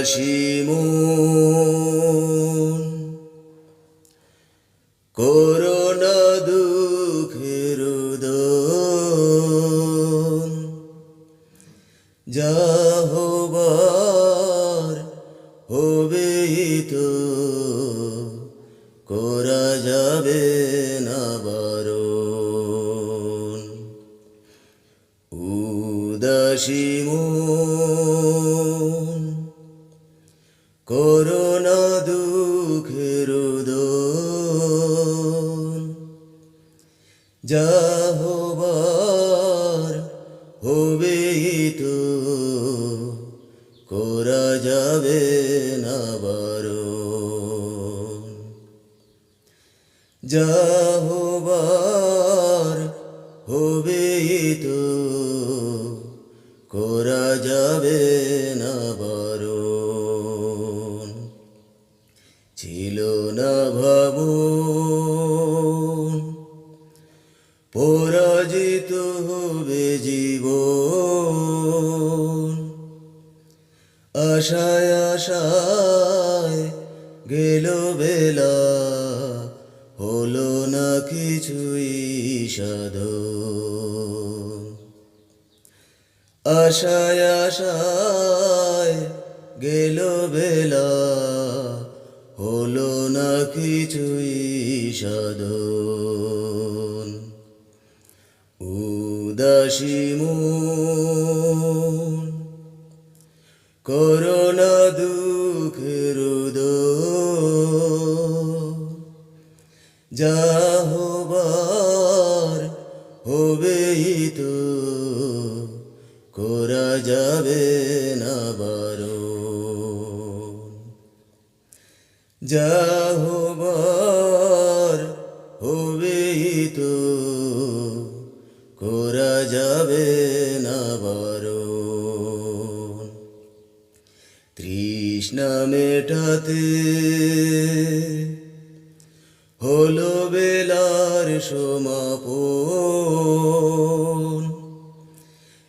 উদাসী মন করোনা দুঃখের দোন যা হবার হবে তো করা যাবে না বারণ। উদাসী করোনা দুঃখের যা হবে তো, করা যাবে না বারণ। যা হবার হবে তো, করা যাবে ছিল না ভাবন। পরাজিত হবে জীবন। আশায় আশায় গেল বেলা। হলো না কিছুই সাধন। আশায় আশায় গেল বেলা। কিছুই সাধন। উদাসী মন করোনা দুঃখের দোন যা হবার হবে তো যা হবার হবে তো, করা যাবে না বারণ। তৃষ্ণা মেটাতে হলো বেলার সমাপন।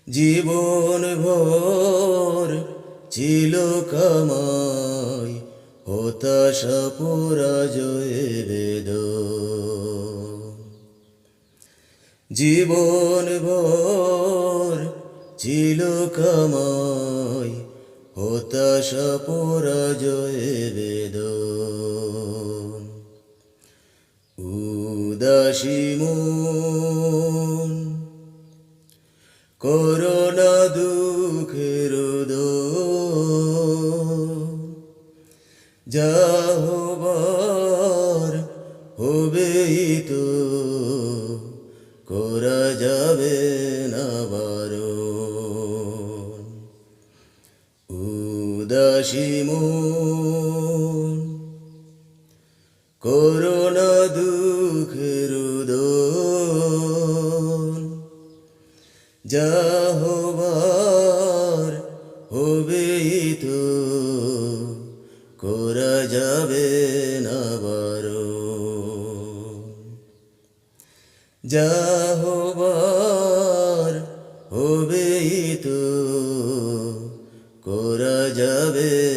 জীবন ভর ছিল কামাই হতাশা পরাজয়ে বেদ। জীবন ভর ছিল কামাই হতাশা পরাজয়ে বেদ। উদাসী মন, করোনা দুঃখের দোন যা হবার হবে তো করা যাবে না বারণ উদাসী করোনা দুঃখের যা হবার হবে তো যাবে না বারো। যা তো করা যাবে